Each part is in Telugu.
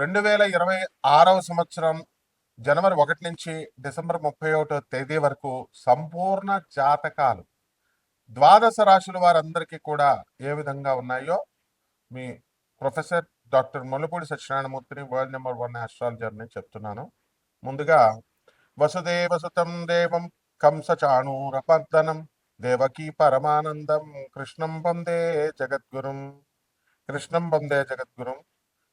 రెండు వేల ఇరవై ఆరవ సంవత్సరం జనవరి ఒకటి నుంచి డిసెంబర్ ముప్పై ఒకటో తేదీ వరకు సంపూర్ణ జాతకాలు. ద్వాదశ రాశుల వారందరికీ కూడా ఏ విధంగా ఉన్నాయో మీ ప్రొఫెసర్ డాక్టర్ ముల్లపూడి సత్యనారాయణమూర్తిని వరల్డ్ నెంబర్ వన్ ఆస్ట్రాలజర్ని చెప్తున్నాను. ముందుగా వసుదేవసుతం దేవం కంసచాణూరపర్దనం దేవకీ పరమానందం కృష్ణం వందే జగద్గురుం కృష్ణం వందే జగద్గురుం.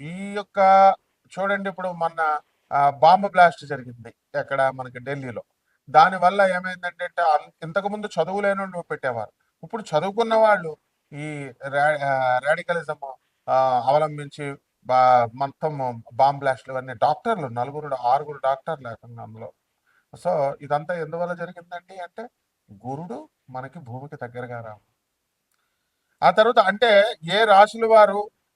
ఈ యొక్క చూడండి ఇప్పుడు మొన్న బాంబు బ్లాస్ట్ జరిగింది ఎక్కడ మనకి ఢిల్లీలో. దానివల్ల ఏమైందంటే అంటే ఇంతకుముందు చదువు లేని వాళ్ళు పెట్టేవారు. ఇప్పుడు చదువుకున్న వాళ్ళు ఈ రాడికలిజం అవలంబించి బా మొత్తం బాంబ్ బ్లాస్ట్లు ఇవన్నీ డాక్టర్లు నలుగురు ఆరుగురు డాక్టర్లు ఏకంగా అందులో సో ఇదంతా ఎందువల్ల జరిగిందండి అంటే గురుడు మనకి భూమికి దగ్గరగా రావు ఆ తర్వాత అంటే ఏ రాశుల వారు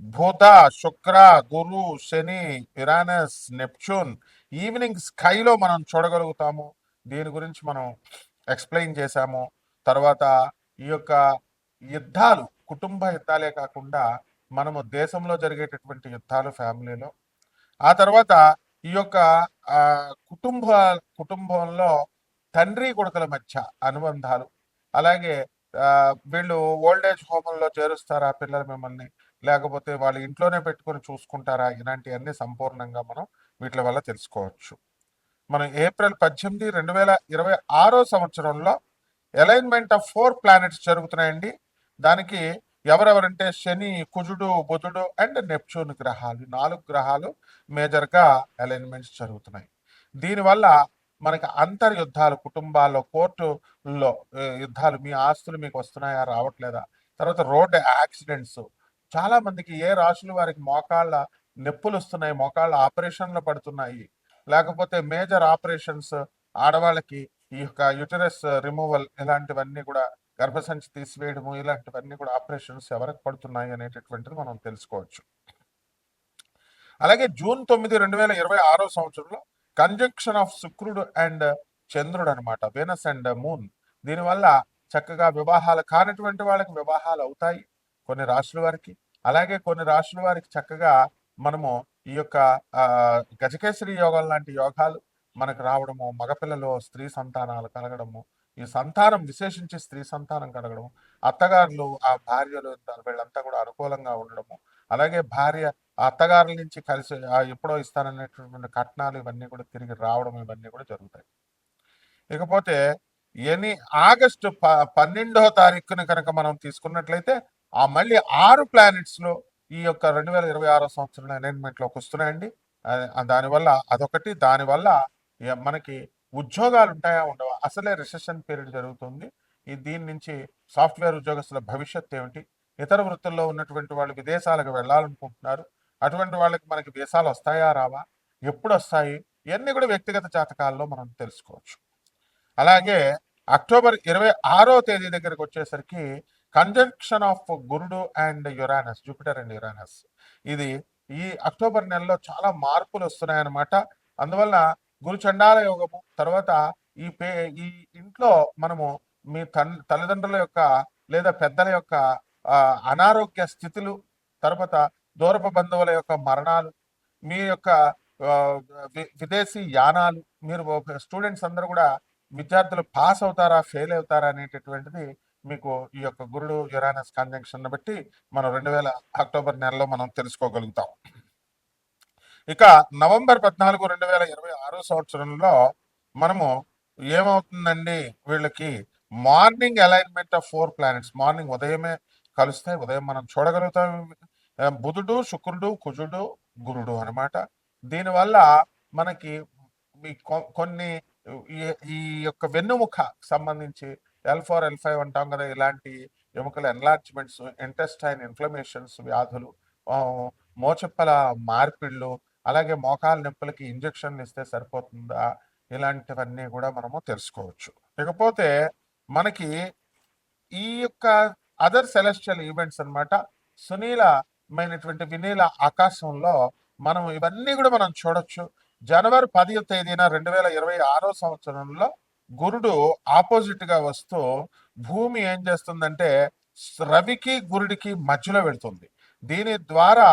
భూత శుక్ర గురు శని ఇరానస్ నెప్చూన్ ఈవినింగ్ స్కైలో మనం చూడగలుగుతాము. దీని గురించి మనం ఎక్స్ప్లెయిన్ చేశాము. తర్వాత ఈ యొక్క యుద్ధాలు కుటుంబ యుద్ధాలే కాకుండా మనము దేశంలో జరిగేటటువంటి యుద్ధాలు ఫ్యామిలీలో. ఆ తర్వాత ఈ యొక్క కుటుంబ కుటుంబంలో తండ్రి కొడుకుల మధ్య అనుబంధాలు. అలాగే వీళ్ళు ఓల్డ్ ఏజ్ హోమంలో చేరుస్తారా పిల్లలు మిమ్మల్ని. లేకపోతే వాళ్ళు ఇంట్లోనే పెట్టుకొని చూసుకుంటారా? ఇలాంటివన్నీ సంపూర్ణంగా మనం వీటి వల్ల తెలుసుకోవచ్చు. మనం ఏప్రిల్ పద్దెనిమిది రెండు వేల ఇరవై ఆరో సంవత్సరంలో అలైన్మెంట్ ఆఫ్ ఫోర్ ప్లానెట్స్ జరుగుతున్నాయండి. దానికి ఎవరెవరంటే శని కుజుడు బుధుడు అండ్ నెప్చూన్ గ్రహాలు నాలుగు గ్రహాలు మేజర్గా అలైన్మెంట్స్ జరుగుతున్నాయి. దీనివల్ల మనకి అంతర్ యుద్ధాలు కుటుంబాల్లో కోర్టుల్లో యుద్ధాలు మీ ఆస్తులు మీకు వస్తున్నాయా రావట్లేదా? తర్వాత రోడ్ యాక్సిడెంట్స్ చాలా మందికి ఏ రాశులు వారికి మోకాళ్ళ నొప్పులు వస్తున్నాయి మోకాళ్ళ ఆపరేషన్లు పడుతున్నాయి లేకపోతే మేజర్ ఆపరేషన్స్ ఆడవాళ్ళకి ఈ యొక్క యుటరస్ రిమూవల్ ఇలాంటివన్నీ కూడా గర్భసంచి తీసివేయడము ఇలాంటివన్నీ కూడా ఆపరేషన్స్ ఎవరికి పడుతున్నాయి అనేటటువంటిది మనం తెలుసుకోవచ్చు. అలాగే జూన్ తొమ్మిది రెండు వేల ఇరవై ఆరో సంవత్సరంలో కంజంక్షన్ ఆఫ్ శుక్రుడు అండ్ చంద్రుడు అనమాట వెనస్ అండ్ మూన్. దీనివల్ల చక్కగా వివాహాలు కానటువంటి వాళ్ళకి వివాహాలు అవుతాయి కొన్ని రాశుల వారికి అలాగే కొన్ని రాశుల వారికి చక్కగా మనము ఈ యొక్క ఆ, గజకేసరి లాంటి యోగాలు మనకు రావడము మగపిల్లలు స్త్రీ సంతానాలు కలగడము ఈ సంతానం విశేషించి స్త్రీ సంతానం కలగడం అత్తగారులు ఆ భార్యలు వీళ్ళంతా కూడా అనుకూలంగా ఉండడము అలాగే భార్య అత్తగారుల నుంచి కలిసి ఎప్పుడో ఇస్తాననేటటువంటి కట్నాలు ఇవన్నీ కూడా తిరిగి రావడం ఇవన్నీ కూడా జరుగుతాయి. ఇకపోతే ఎనీ ఆగస్టు ప పన్నెండవ తారీఖున కనుక మనం తీసుకున్నట్లయితే ఆ మళ్ళీ ఆరు ప్లానెట్స్లో ఈ యొక్క రెండు వేల ఇరవై ఆరో సంవత్సరం అలైన్మెంట్లోకి వస్తున్నాయండి దానివల్ల అదొకటి. దానివల్ల మనకి ఉద్యోగాలు ఉంటాయా ఉండవా? అసలే రిసెషన్ పీరియడ్ జరుగుతుంది. ఈ దీని నుంచి సాఫ్ట్వేర్ ఉద్యోగస్తుల భవిష్యత్ ఏమిటి? ఇతర వృత్తుల్లో ఉన్నటువంటి వాళ్ళు విదేశాలకు వెళ్ళాలనుకుంటున్నారు. అటువంటి వాళ్ళకి మనకి వీసాలు వస్తాయా రావా? ఎప్పుడు వస్తాయి ఇవన్నీ కూడా వ్యక్తిగత జాతకాల్లో మనం తెలుసుకోవచ్చు. అలాగే అక్టోబర్ ఇరవై ఆరో తేదీ దగ్గరకు వచ్చేసరికి కంజంక్షన్ ఆఫ్ గురుడు and Uranus Jupiter and Uranus ఇది ఈ అక్టోబర్ నెలలో చాలా మార్పులు వస్తున్నాయన్నమాట. అందువల్ల గురు చండాల యోగము తర్వాత ఈ పే ఈ ఇంట్లో మనము మీ తన్ తల్లిదండ్రుల యొక్క లేదా పెద్దల యొక్క అనారోగ్య స్థితులు తర్వాత దూరపు బంధువుల యొక్క మరణాలు మీ యొక్క విదేశీ యానాలు మీరు స్టూడెంట్స్ అందరూ కూడా విద్యార్థులు పాస్ అవుతారా ఫెయిల్ అవుతారా అనేటటువంటిది మీకు ఈ యొక్క గురుడు యురానస్ కాంజంక్షన్ బట్టి మనం రెండు వేల అక్టోబర్ నెలలో మనం తెలుసుకోగలుగుతాం. ఇక నవంబర్ పద్నాలుగు రెండు వేల ఇరవై ఆరో సంవత్సరంలో మనము ఏమవుతుందండి? వీళ్ళకి morning alignment of four planets morning ఉదయమే కలుస్తాయి ఉదయం మనం చూడగలుగుతాం. బుధుడు శుక్రుడు కుజుడు గురుడు అన్నమాట. దీనివల్ల మనకి మీ కొ- కొన్ని ఈ- ఈ యొక్క వెన్నుముఖ సంబంధించి ఎల్ ఫోర్ ఎల్ ఫైవ్ అంటాం కదా ఇలాంటి ఎముకల ఎన్లార్జ్మెంట్స్ ఇంటెస్టైన్ ఇన్ఫ్లమేషన్స్ వ్యాధులు మోచెప్పల మార్పిళ్ళు అలాగే మోకాల నొప్పులకి ఇంజెక్షన్లు ఇస్తే సరిపోతుందా ఇలాంటివన్నీ కూడా మనము తెలుసుకోవచ్చు. ఇకపోతే మనకి ఈ యొక్క అదర్ సెలెస్టియల్ ఈవెంట్స్ అనమాట సునీలమైనటువంటి వినీల ఆకాశంలో మనం ఇవన్నీ కూడా మనం చూడొచ్చు. జనవరి పదివ తేదీన రెండు వేల ఇరవై ఆరో సంవత్సరంలో గురుడు ఆపోజిట్గా వస్తూ భూమి ఏం చేస్తుందంటే రవికి గురుడికి మధ్యలో వెళ్తుంది. దీని ద్వారా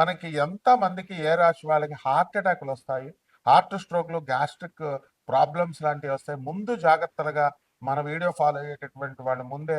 మనకి ఎంత మందికి ఏ రాశి వాళ్ళకి హార్ట్ అటాక్లు వస్తాయి? హార్ట్ స్ట్రోక్లు గ్యాస్ట్రిక్ ప్రాబ్లమ్స్ లాంటివి వస్తాయి. ముందు జాగ్రత్తలుగా మన వీడియో ఫాలో అయ్యేటటువంటి వాళ్ళు ముందే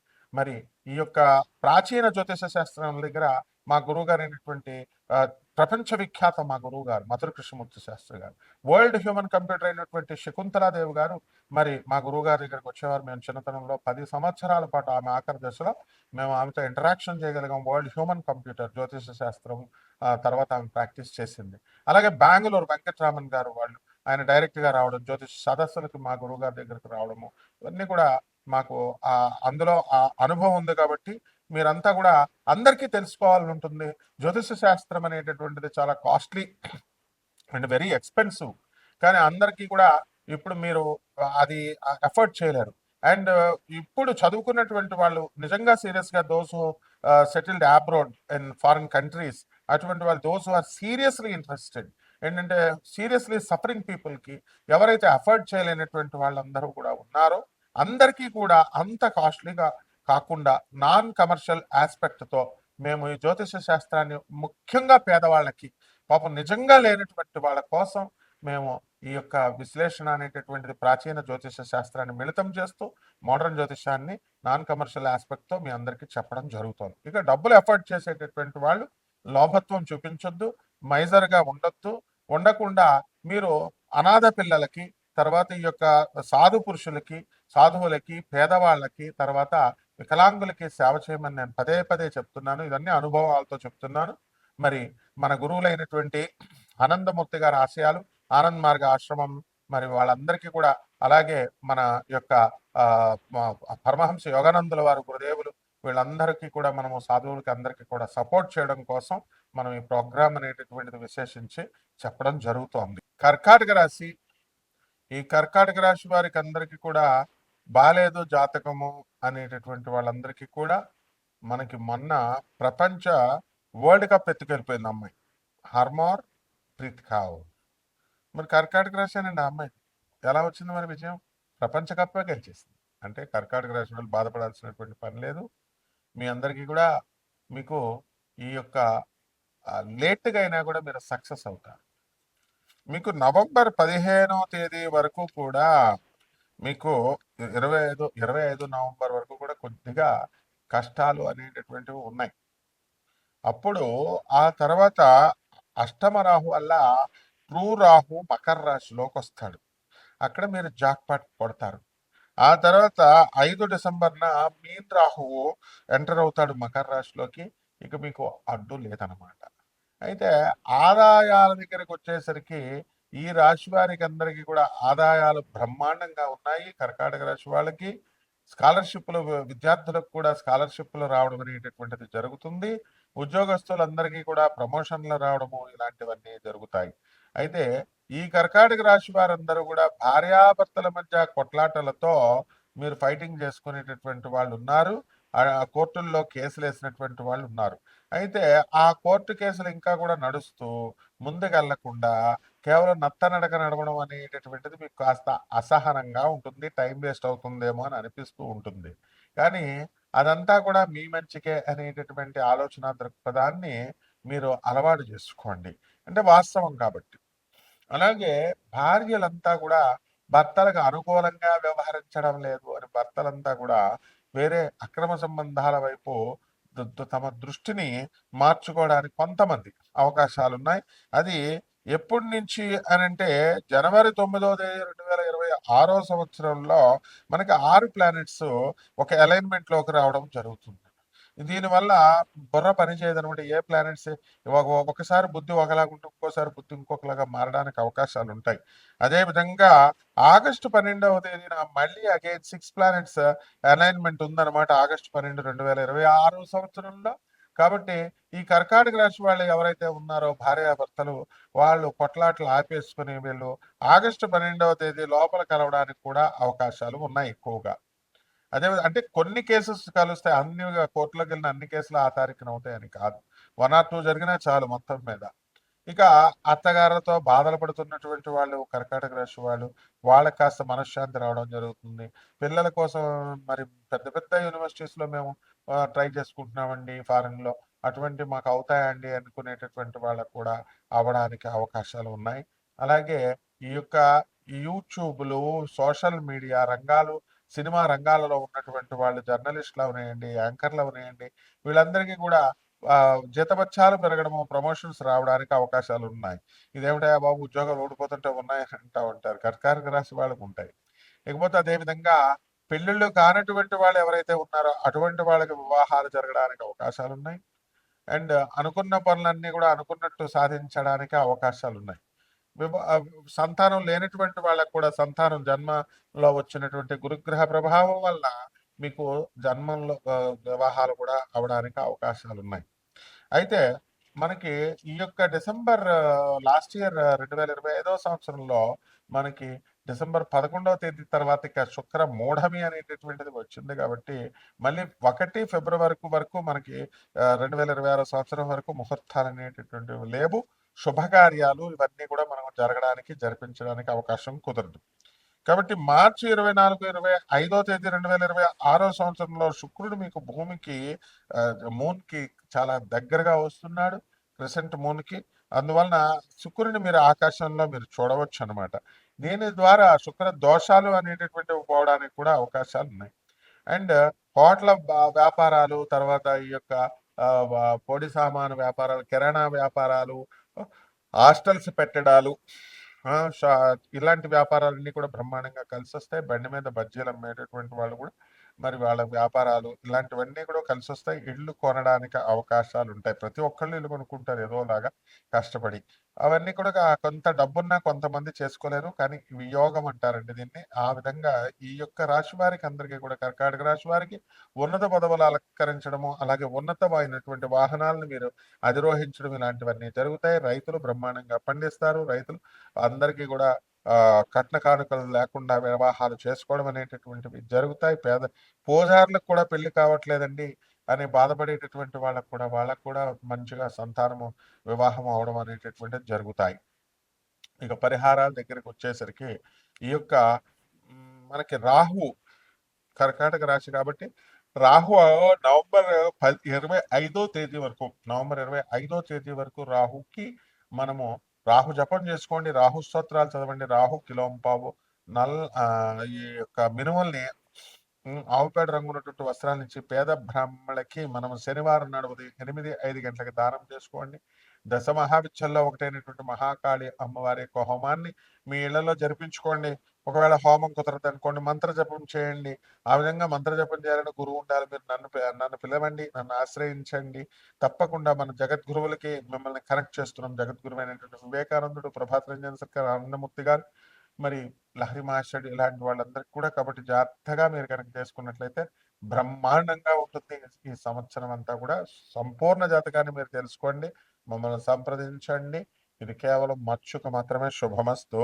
మరి ఈ యొక్క ప్రాచీన జ్యోతిష శాస్త్రం దగ్గర మా గురువు గారు అయినటువంటి ప్రపంచ విఖ్యాత మా గురువు గారు మధుర కృష్ణమూర్తి శాస్త్రి గారు. వరల్డ్ హ్యూమన్ కంప్యూటర్ అయినటువంటి శకుంతలాదేవి గారు మరి మా గురువు గారి దగ్గరకు వచ్చేవారు. మేము చిన్నతనంలో పది సంవత్సరాల పాటు ఆమె ఆఖరి దశలో మేము ఆమెతో ఇంటరాక్షన్ చేయగలిగాం. వరల్డ్ హ్యూమన్ కంప్యూటర్ జ్యోతిష శాస్త్రం ఆ, తర్వాత ఆమె ప్రాక్టీస్ చేసింది. అలాగే బెంగళూరు వెంకటరామన్ గారు వాళ్ళు ఆయన డైరెక్ట్గా రావడం జ్యోతిష సదస్సులకు మా గురువు గారి దగ్గరకు రావడము ఇవన్నీ కూడా మాకు ఆ అందులో ఆ అనుభవం ఉంది కాబట్టి మీరంతా కూడా అందరికీ తెలుసుకోవాలని ఉంటుంది జ్యోతిష శాస్త్రం అనేటటువంటిది చాలా కాస్ట్లీ అండ్ వెరీ ఎక్స్పెన్సివ్. కానీ అందరికీ కూడా ఇప్పుడు మీరు అది ఎఫర్ట్ చేయలేరు. అండ్ ఇప్పుడు చదువుకున్నటువంటి వాళ్ళు నిజంగా సీరియస్గా those settled abroad in foreign countries అటువంటి వాళ్ళు దోస్ ఆర్ సీరియస్లీ ఇంట్రెస్టెడ్ ఏంటంటే సీరియస్లీ సఫరింగ్ పీపుల్కి ఎవరైతే అఫర్డ్ చేయలేనటువంటి వాళ్ళందరూ కూడా ఉన్నారో అందరికీ కూడా అంత కాస్ట్లీగా కాకుండా నాన్ కమర్షియల్ ఆస్పెక్ట్తో మేము ఈ జ్యోతిష శాస్త్రాన్ని ముఖ్యంగా పేదవాళ్ళకి పాపం నిజంగా లేనటువంటి వాళ్ళ కోసం మేము ఈ యొక్క విశ్లేషణ అనేటటువంటిది ప్రాచీన జ్యోతిష శాస్త్రాన్ని మిళితం చేస్తూ మోడర్న్ జ్యోతిషాన్ని నాన్ కమర్షియల్ ఆస్పెక్ట్తో మీ అందరికీ చెప్పడం జరుగుతుంది. ఇక డబ్బులు ఎఫర్ట్ చేసేటటువంటి వాళ్ళు లోభత్వం చూపించొద్దు మైజర్గా ఉండొద్దు. ఉండకుండా మీరు అనాథ పిల్లలకి తర్వాత ఈ యొక్క సాధు పురుషులకి సాధువులకి పేదవాళ్ళకి తర్వాత వికలాంగులకి సేవ చేయమని నేను పదే పదే చెప్తున్నాను. ఇవన్నీ అనుభవాలతో చెప్తున్నాను. మరి మన గురువులైనటువంటి ఆనందమూర్తి గారి ఆశయాలు ఆనంద్ మార్గ ఆశ్రమం మరి వాళ్ళందరికీ కూడా అలాగే మన యొక్క ఆ, పరమహంస యోగానందుల వారు గురుదేవులు వీళ్ళందరికీ కూడా మనము సాధువులకి అందరికీ కూడా సపోర్ట్ చేయడం కోసం మనం ఈ ప్రోగ్రామ్ అనేటటువంటిది విశేషించి చెప్పడం జరుగుతోంది. కర్కాటక రాశి ఈ కర్కాటక రాశి వారికి అందరికీ కూడా బాలేదు జాతకము అనేటటువంటి వాళ్ళందరికీ కూడా మనకి మొన్న ప్రపంచ వరల్డ్ కప్ ఎత్తుకెళ్ళిపోయింది అమ్మాయి. హర్మోర్ ప్రీత్ కావ్ మరి కర్కాటక రాశానండి ఆ అమ్మాయి. ఎలా వచ్చింది మరి విజయం? ప్రపంచ కప్పే గెలిచేసింది. అంటే కర్కాటక రాశి వాళ్ళు బాధపడాల్సినటువంటి పని లేదు. మీ అందరికీ కూడా మీకు ఈ యొక్క లేట్గా అయినా కూడా మీరు సక్సెస్ అవుతారు. మీకు నవంబర్ పదిహేనవ తేదీ వరకు కూడా మీకు ఇరవై ఐదు ఇరవై ఐదు నవంబర్ వరకు కూడా కొద్దిగా కష్టాలు అనేటటువంటివి ఉన్నాయి. అప్పుడు ఆ తర్వాత అష్టమ రాహు వల్ల ట్రూ రాహు మకర రాశిలోకి వస్తాడు. అక్కడ మీరు జాక్పాట్ కొడతారు. ఆ తర్వాత ఐదు డిసెంబర్న మీన్ రాహువు ఎంటర్ అవుతాడు మకర రాశిలోకి. ఇక మీకు అడ్డు లేదనమాట. అయితే ఆదాయాల దగ్గరకు వచ్చేసరికి ఈ రాశి వారికి అందరికీ కూడా ఆదాయాలు బ్రహ్మాండంగా ఉన్నాయి. కర్కాటక రాశి వాళ్ళకి స్కాలర్షిప్లు విద్యార్థులకు కూడా స్కాలర్షిప్లు రావడం అనేటటువంటిది జరుగుతుంది. ఉద్యోగస్తులందరికీ కూడా ప్రమోషన్లు రావడము ఇలాంటివన్నీ జరుగుతాయి. అయితే ఈ కర్కాటక రాశి వారందరూ కూడా భార్యాభర్తల మధ్య కొట్లాటలతో మీరు ఫైటింగ్ చేసుకునేటటువంటి వాళ్ళు ఉన్నారు. కోర్టుల్లో కేసులు వేసినటువంటి వాళ్ళు ఉన్నారు. అయితే ఆ కోర్టు కేసులు ఇంకా కూడా నడుస్తూ ముందుకెళ్ళకుండా కేవలం నత్త నడక నడవడం అనేటటువంటిది మీకు కాస్త అసహనంగా ఉంటుంది టైం వేస్ట్ అవుతుందేమో అని అనిపిస్తూ ఉంటుంది. కానీ అదంతా కూడా మీ మంచికే అనేటటువంటి ఆలోచన దృక్పథాన్ని మీరు అలవాటు చేసుకోండి. అంటే వాస్తవం కాబట్టి. అలాగే భార్యలంతా కూడా భర్తలకు అనుకూలంగా వ్యవహరించడం లేదు అని భర్తలంతా కూడా వేరే అక్రమ సంబంధాల వైపు తమ దృష్టిని మార్చుకోవడానికి కొంతమంది అవకాశాలు ఉన్నాయి అది ఎప్పటి నుంచి అని అంటే జనవరి తొమ్మిదో తేదీ రెండు వేల ఇరవై ఆరో సంవత్సరంలో మనకి ఆరు ప్లానెట్స్ ఒక అలైన్మెంట్లోకి రావడం జరుగుతుంది. దీనివల్ల బుర్ర పనిచేయదనమాట ఏ ప్లానెట్స్ ఒకసారి బుద్ధి ఒకలాగా ఉంటే ఇంకోసారి బుద్ధి ఇంకొకలాగా మారడానికి అవకాశాలు ఉంటాయి. అదేవిధంగా ఆగస్టు పన్నెండవ తేదీన మళ్ళీ అగైన్ సిక్స్ ప్లానెట్స్ అలైన్మెంట్ ఉందన్నమాట. ఆగస్టు పన్నెండు రెండు వేల ఇరవై ఆరో సంవత్సరంలో కాబట్టి ఈ కర్కాటక రాశి వాళ్ళు ఎవరైతే ఉన్నారో భార్యాభర్తలు వాళ్ళు కొట్లాట్లు ఆపేసుకుని వీళ్ళు ఆగస్టు పన్నెండవ తేదీ లోపల కలవడానికి కూడా అవకాశాలు ఉన్నాయి ఎక్కువగా. అదే అంటే కొన్ని కేసెస్ కలుస్తే అన్ని కోర్టులోకి వెళ్ళిన అన్ని కేసులు ఆ తారీఖున అవుతాయని కాదు. వన్ ఆర్ టూ జరిగినా చాలు మొత్తం మీద. ఇక అత్తగారులతో బాధలు పడుతున్నటువంటి వాళ్ళు కర్కాటక రాశి వాళ్ళు వాళ్ళకి కాస్త మనశ్శాంతి రావడం జరుగుతుంది. పిల్లల కోసం మరి పెద్ద పెద్ద యూనివర్సిటీస్లో మేము ట్రై చేసుకుంటున్నామండి ఫారెన్లో అటువంటి మాకు అవుతాయండి అనుకునేటటువంటి వాళ్ళకు కూడా అవ్వడానికి అవకాశాలు ఉన్నాయి. అలాగే ఈ యొక్క యూట్యూబ్లు సోషల్ మీడియా రంగాలు సినిమా రంగాలలో ఉన్నటువంటి వాళ్ళు జర్నలిస్టులు అవనేయండి యాంకర్లు అవనేయండి వీళ్ళందరికీ కూడా జీతపత్యాలు పెరగడము ప్రమోషన్స్ రావడానికి అవకాశాలు ఉన్నాయి ఇదేమిటా బాబు? ఉద్యోగాలు ఓడిపోతుంటే ఉన్నాయి అంటూ ఉంటారు. కర్కారక రాశి వాళ్ళకు ఉంటాయి. ఇకపోతే అదేవిధంగా పెళ్ళిళ్ళు కానటువంటి వాళ్ళు ఎవరైతే ఉన్నారో అటువంటి వాళ్ళకి వివాహాలు జరగడానికి అవకాశాలు ఉన్నాయి అండ్ అనుకున్న పనులన్నీ కూడా అనుకున్నట్టు సాధించడానికి అవకాశాలు ఉన్నాయి సంతానం లేనటువంటి వాళ్ళకు కూడా సంతానం జన్మలో వచ్చినటువంటి గురుగ్రహ ప్రభావం వల్ల మీకు జన్మంలో వివాహాలు కూడా అవడానికి అవకాశాలు ఉన్నాయి అయితే మనకి ఈ యొక్క డిసెంబర్ లాస్ట్ ఇయర్ రెండు వేల ఇరవై ఐదవ సంవత్సరంలో మనకి డిసెంబర్ పదకొండవ తేదీ తర్వాత ఇక శుక్ర మూఢమి అనేటటువంటిది వచ్చింది కాబట్టి మళ్ళీ ఒకటి ఫిబ్రవరి వరకు మనకి రెండు వేల ఇరవై ఆరో సంవత్సరం వరకు ముహూర్తాలు అనేటటువంటివి లేవు. శుభకార్యాలు ఇవన్నీ కూడా మనం జరగడానికి జరిపించడానికి అవకాశం కుదరదు. కాబట్టి మార్చి ఇరవై నాలుగు ఇరవై ఐదో తేదీ రెండు వేల ఇరవై ఆరో సంవత్సరంలో శుక్రుడు మీకు భూమికి మూన్కి చాలా దగ్గరగా వస్తున్నాడు క్రిసెంట్ మూన్కి అందువలన శుక్రుని మీరు ఆకాశంలో మీరు చూడవచ్చు అనమాట దీని ద్వారా శుక్ర దోషాలు అనేటటువంటివి పోవడానికి కూడా అవకాశాలు ఉన్నాయి. అండ్ హోటల్ వ్యాపారాలు తర్వాత ఈ యొక్క పొడి సామాను వ్యాపారాలు కిరాణా వ్యాపారాలు హాస్టల్స్ పెట్టడాలు ఇలాంటి వ్యాపారాలన్నీ కూడా బ్రహ్మాండంగా కలిసి వస్తాయి బండి మీద బజ్జీలు అమ్మేటటువంటి వాళ్ళు కూడా మరి వాళ్ళ వ్యాపారాలు ఇలాంటివన్నీ కూడా కలిసి వస్తాయి ఇళ్ళు కొనడానికి అవకాశాలు ఉంటాయి ప్రతి ఒక్కళ్ళు ఇల్లు కొనుక్కుంటారు ఏదోలాగా కష్టపడి. అవన్నీ కూడా కొంత డబ్బున్నా కొంతమంది చేసుకోలేరు. కానీ వియోగం అంటారండి దీన్ని. ఆ విధంగా ఈ యొక్క రాశి వారికి అందరికీ కూడా కర్కాటక రాశి వారికి ఉన్నత పదవులు అలంకరించడము అలాగే ఉన్నతమైనటువంటి వాహనాలను మీరు అధిరోహించడం ఇలాంటివన్నీ జరుగుతాయి. రైతులు బ్రహ్మాండంగా పండిస్తారు. రైతులు అందరికీ కూడా కట్న కానుకలు లేకుండా వివాహాలు చేసుకోవడం అనేటటువంటివి జరుగుతాయి. పేద పూజారులకు కూడా పెళ్ళి కావట్లేదండి అని బాధపడేటటువంటి వాళ్ళకు కూడా వాళ్ళకు కూడా మంచిగా సంతానము వివాహం అవడం అనేటటువంటిది జరుగుతాయి. ఇక పరిహారాల దగ్గరికి వచ్చేసరికి ఈ యొక్క మనకి రాహు కర్కాటక రాశి కాబట్టి రాహు నవంబర్ ఇరవై ఐదో తేదీ వరకు నవంబర్ ఇరవై ఐదో తేదీ వరకు రాహుకి మనము రాహు జపం చేసుకోండి రాహు స్తోత్రాలు చదవండి రాహు కిలోంపావు. నల్ ఆ, ఈ యొక్క మినుముల్ని ఆవుపేడ రంగు ఉన్నటువంటి వస్త్రాలు ఇచ్చి పేద బ్రాహ్మణులకి మనం శనివారం నాడు ఉదయం ఎనిమిది ఐదు గంటలకు దానం చేసుకోండి. దశ మహావిద్యల్లో ఒకటైనటువంటి మహాకాళి అమ్మవారి యొక్క హోమాన్ని మీ ఇళ్ళలో జరిపించుకోండి. ఒకవేళ హోమం కుదరదు అనుకోండి మంత్ర జపం చేయండి. ఆ విధంగా మంత్ర జపం చేయాలని గురువు ఉండాలి. మీరు నన్ను నన్ను పిలవండి నన్ను ఆశ్రయించండి. తప్పకుండా మన జగద్గురువులకి మిమ్మల్ని కనెక్ట్ చేస్తున్నాం. జగద్గురువు అయినటువంటి వివేకానందుడు ప్రభాత రంజన్ సర్కార్ ఆనందమూర్తి గారు మరి లహరి మహాశయుడు ఇలాంటి వాళ్ళందరికీ కూడా కాబట్టి జాగ్రత్తగా మీరు కనుక చేసుకున్నట్లయితే బ్రహ్మాండంగా ఉంటుంది ఈ సంవత్సరం అంతా కూడా. సంపూర్ణ జాతకాన్ని మీరు తెలుసుకోండి మమ్మల్ని సంప్రదించండి. ఇది కేవలం మచ్చుకు మాత్రమే శుభమస్తు.